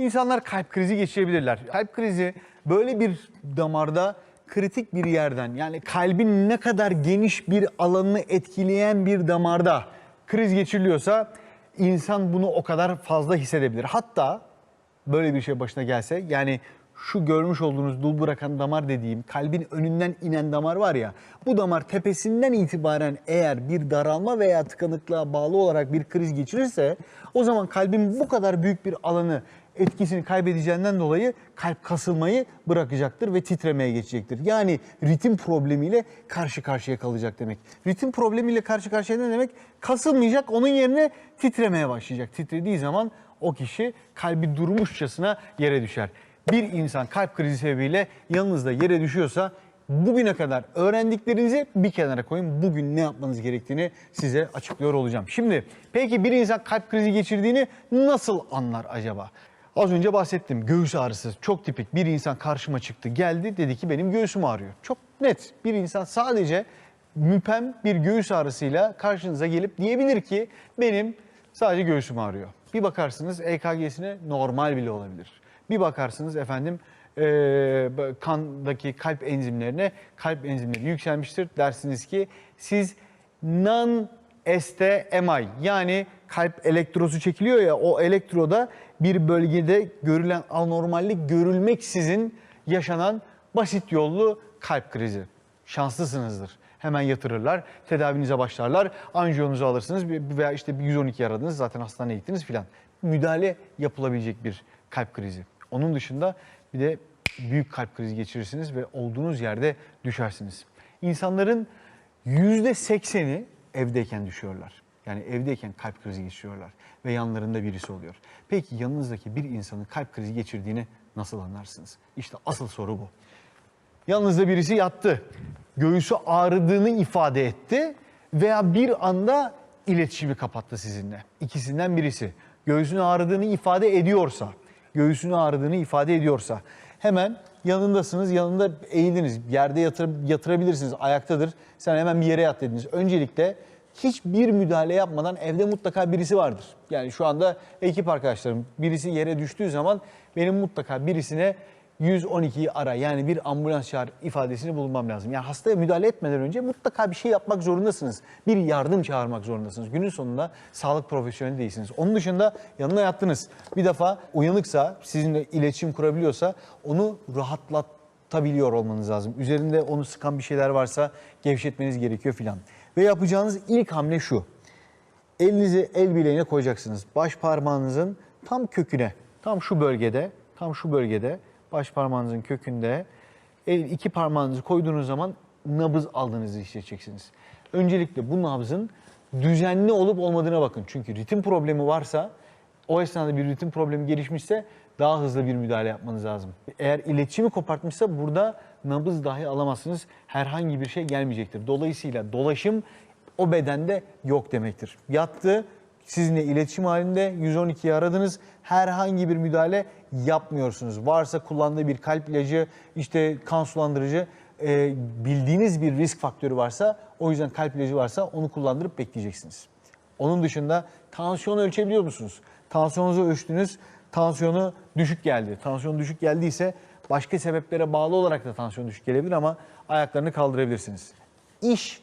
İnsanlar kalp krizi geçirebilirler. Kalp krizi böyle bir damarda kritik bir yerden yani kalbin ne kadar geniş bir alanını etkileyen bir damarda kriz geçiriliyorsa insan bunu o kadar fazla hissedebilir. Hatta böyle bir şey başına gelse yani şu görmüş olduğunuz dul bırakan damar dediğim kalbin önünden inen damar var ya bu damar tepesinden itibaren eğer bir daralma veya tıkanıklığa bağlı olarak bir kriz geçirirse o zaman kalbin bu kadar büyük bir alanı etkisini kaybedeceğinden dolayı kalp kasılmayı bırakacaktır ve titremeye geçecektir. Yani ritim problemiyle karşı karşıya kalacak demek. Ritim problemiyle karşı karşıya ne demek? Kasılmayacak onun yerine titremeye başlayacak. Titrediği zaman o kişi kalbi durmuşçasına yere düşer. Bir insan kalp krizi sebebiyle yanınızda yere düşüyorsa bugüne kadar öğrendiklerinizi bir kenara koyun. Bugün ne yapmanız gerektiğini size açıklıyor olacağım. Şimdi peki bir insan kalp krizi geçirdiğini nasıl anlar acaba? Az önce bahsettim göğüs ağrısı çok tipik bir insan karşıma çıktı geldi dedi ki benim göğsüm ağrıyor. Çok net bir insan sadece müpem bir göğüs ağrısıyla karşınıza gelip diyebilir ki benim sadece göğsüm ağrıyor. Bir bakarsınız EKG'sine normal bile olabilir. Bir bakarsınız efendim eee, kandaki kalp enzimlerine kalp enzimleri yükselmiştir. Dersiniz ki siz non STMI yani kalp elektrosu çekiliyor ya o elektroda bir bölgede görülen anormallik görülmeksizin yaşanan basit yollu kalp krizi. Şanslısınızdır. Hemen yatırırlar, tedavinize başlarlar, anjiyonuzu alırsınız veya işte bir 112 aradınız zaten hastaneye gittiniz filan. Müdahale yapılabilecek bir kalp krizi. Onun dışında bir de büyük kalp krizi geçirirsiniz ve olduğunuz yerde düşersiniz. İnsanların yüzde sekseni evdeyken düşüyorlar. Yani evdeyken kalp krizi geçiriyorlar ve yanlarında birisi oluyor. Peki yanınızdaki bir insanın kalp krizi geçirdiğini nasıl anlarsınız? İşte asıl soru bu. Yanınızda birisi yattı. Göğüsü ağrıdığını ifade etti veya bir anda iletişimi kapattı sizinle. İkisinden birisi. Göğsünün ağrıdığını ifade ediyorsa, göğsünün ağrıdığını ifade ediyorsa hemen yanındasınız, yanında eğildiniz. Yerde yatır, yatırabilirsiniz, ayaktadır. Sen hemen bir yere yat dediniz. Öncelikle hiçbir müdahale yapmadan evde mutlaka birisi vardır. Yani şu anda ekip arkadaşlarım birisi yere düştüğü zaman benim mutlaka birisine 112'yi ara yani bir ambulans çağır ifadesini bulunmam lazım. Yani hastaya müdahale etmeden önce mutlaka bir şey yapmak zorundasınız. Bir yardım çağırmak zorundasınız. Günün sonunda sağlık profesyoneli değilsiniz. Onun dışında yanına yattınız. Bir defa uyanıksa, sizinle iletişim kurabiliyorsa onu rahatlatabiliyor olmanız lazım. Üzerinde onu sıkan bir şeyler varsa gevşetmeniz gerekiyor filan. Ve yapacağınız ilk hamle şu. Elinizi el bileğine koyacaksınız. Baş parmağınızın tam köküne, tam şu bölgede, tam şu bölgede, baş parmağınızın kökünde el iki parmağınızı koyduğunuz zaman nabız aldığınızı hissedeceksiniz. Öncelikle bu nabzın düzenli olup olmadığına bakın. Çünkü ritim problemi varsa, o esnada bir ritim problemi gelişmişse daha hızlı bir müdahale yapmanız lazım. Eğer iletişimi kopartmışsa burada nabız dahi alamazsınız. Herhangi bir şey gelmeyecektir. Dolayısıyla dolaşım o bedende yok demektir. Yattı, sizinle iletişim halinde 112'yi aradınız. Herhangi bir müdahale yapmıyorsunuz. Varsa kullandığı bir kalp ilacı, işte kan sulandırıcı, e, bildiğiniz bir risk faktörü varsa, o yüzden kalp ilacı varsa onu kullandırıp bekleyeceksiniz. Onun dışında tansiyon ölçebiliyor musunuz? Tansiyonunuzu ölçtünüz, tansiyonu düşük geldi. Tansiyon düşük geldiyse başka sebeplere bağlı olarak da tansiyon düşük gelebilir ama ayaklarını kaldırabilirsiniz. İş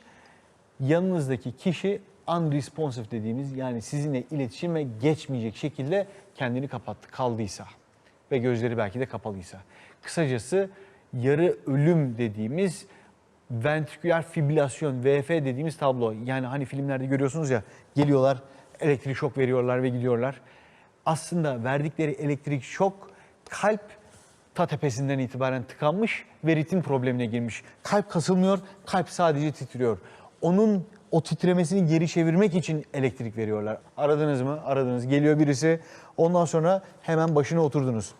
yanınızdaki kişi unresponsive dediğimiz yani sizinle iletişime geçmeyecek şekilde kendini kapattı, kaldıysa ve gözleri belki de kapalıysa. Kısacası yarı ölüm dediğimiz ventriküler fibrilasyon VF dediğimiz tablo. Yani hani filmlerde görüyorsunuz ya geliyorlar elektrik şok veriyorlar ve gidiyorlar. Aslında verdikleri elektrik şok kalp ta tepesinden itibaren tıkanmış ve ritim problemine girmiş. Kalp kasılmıyor, kalp sadece titriyor. Onun o titremesini geri çevirmek için elektrik veriyorlar. Aradınız mı? Aradınız. Geliyor birisi. Ondan sonra hemen başına oturdunuz.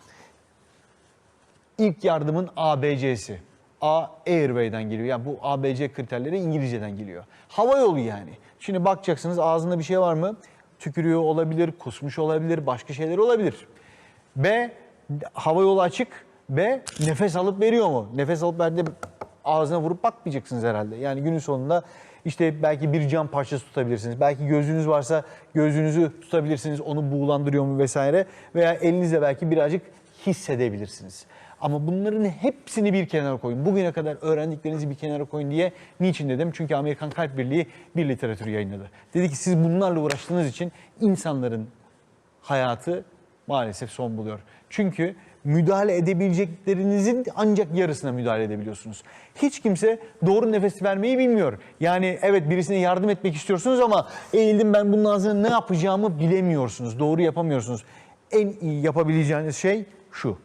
İlk yardımın ABC'si. A Airway'den geliyor. Yani bu ABC kriterleri İngilizceden geliyor. Hava yolu yani. Şimdi bakacaksınız ağzında bir şey var mı? Tükürüyor olabilir, kusmuş olabilir, başka şeyler olabilir. B hava yolu açık. B nefes alıp veriyor mu? Nefes alıp verdiğinde ağzına vurup bakmayacaksınız herhalde. Yani günün sonunda İşte belki bir cam parçası tutabilirsiniz. Belki gözünüz varsa gözünüzü tutabilirsiniz. Onu buğulandırıyor mu vesaire. Veya elinizle belki birazcık hissedebilirsiniz. Ama bunların hepsini bir kenara koyun. Bugüne kadar öğrendiklerinizi bir kenara koyun diye niçin dedim? Çünkü Amerikan Kalp Birliği bir literatür yayınladı. Dedi ki siz bunlarla uğraştığınız için insanların hayatı maalesef son buluyor. Çünkü müdahale edebileceklerinizin ancak yarısına müdahale edebiliyorsunuz. Hiç kimse doğru nefes vermeyi bilmiyor. Yani evet birisine yardım etmek istiyorsunuz ama eğildim ben bunun ağzına ne yapacağımı bilemiyorsunuz. Doğru yapamıyorsunuz. En iyi yapabileceğiniz şey şu.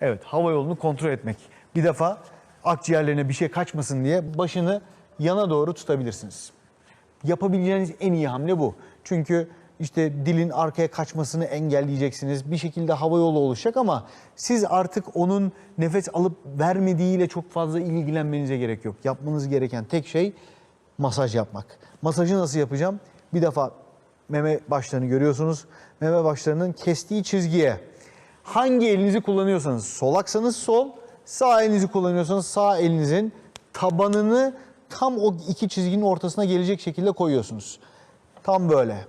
Evet, hava yolunu kontrol etmek. Bir defa akciğerlerine bir şey kaçmasın diye başını yana doğru tutabilirsiniz. Yapabileceğiniz en iyi hamle bu. Çünkü işte dilin arkaya kaçmasını engelleyeceksiniz. Bir şekilde hava yolu oluşacak ama siz artık onun nefes alıp vermediğiyle çok fazla ilgilenmenize gerek yok. Yapmanız gereken tek şey masaj yapmak. Masajı nasıl yapacağım? Bir defa meme başlarını görüyorsunuz. Meme başlarının kestiği çizgiye hangi elinizi kullanıyorsanız, solaksanız sol, sağ elinizi kullanıyorsanız sağ elinizin tabanını tam o iki çizginin ortasına gelecek şekilde koyuyorsunuz. Tam böyle.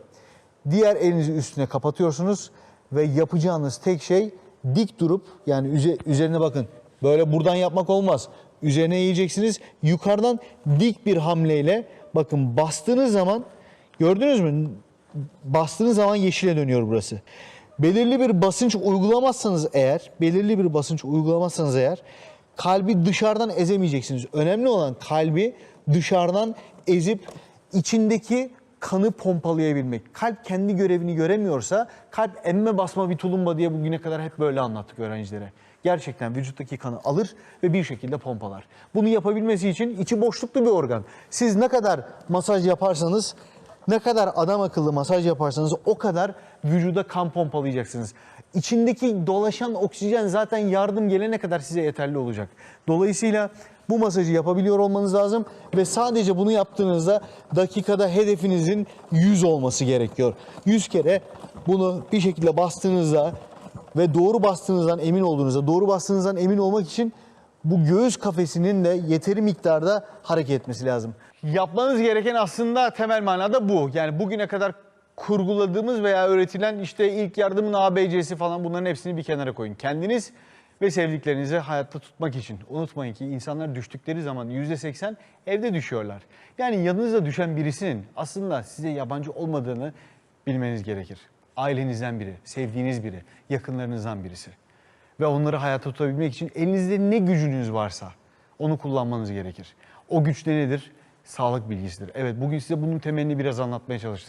Diğer elinizi üstüne kapatıyorsunuz ve yapacağınız tek şey dik durup yani üze- üzerine bakın. Böyle buradan yapmak olmaz. Üzerine eğeceksiniz. Yukarıdan dik bir hamleyle bakın bastığınız zaman gördünüz mü? Bastığınız zaman yeşile dönüyor burası. Belirli bir basınç uygulamazsanız eğer, belirli bir basınç uygulamazsanız eğer kalbi dışarıdan ezemeyeceksiniz. Önemli olan kalbi dışarıdan ezip içindeki kanı pompalayabilmek. Kalp kendi görevini göremiyorsa kalp emme basma bir tulumba diye bugüne kadar hep böyle anlattık öğrencilere. Gerçekten vücuttaki kanı alır ve bir şekilde pompalar. Bunu yapabilmesi için içi boşluklu bir organ. Siz ne kadar masaj yaparsanız ne kadar adam akıllı masaj yaparsanız o kadar vücuda kan pompalayacaksınız. İçindeki dolaşan oksijen zaten yardım gelene kadar size yeterli olacak. Dolayısıyla bu masajı yapabiliyor olmanız lazım ve sadece bunu yaptığınızda dakikada hedefinizin 100 olması gerekiyor. 100 kere bunu bir şekilde bastığınızda ve doğru bastığınızdan emin olduğunuzda, doğru bastığınızdan emin olmak için bu göğüs kafesinin de yeteri miktarda hareket etmesi lazım. Yapmanız gereken aslında temel manada bu. Yani bugüne kadar kurguladığımız veya öğretilen işte ilk yardımın ABC'si falan bunların hepsini bir kenara koyun. Kendiniz ve sevdiklerinizi hayatta tutmak için. Unutmayın ki insanlar düştükleri zaman %80 evde düşüyorlar. Yani yanınızda düşen birisinin aslında size yabancı olmadığını bilmeniz gerekir. Ailenizden biri, sevdiğiniz biri, yakınlarınızdan birisi. Ve onları hayatta tutabilmek için elinizde ne gücünüz varsa onu kullanmanız gerekir. O güç de nedir? Sağlık bilgisidir. Evet bugün size bunun temelini biraz anlatmaya çalıştık.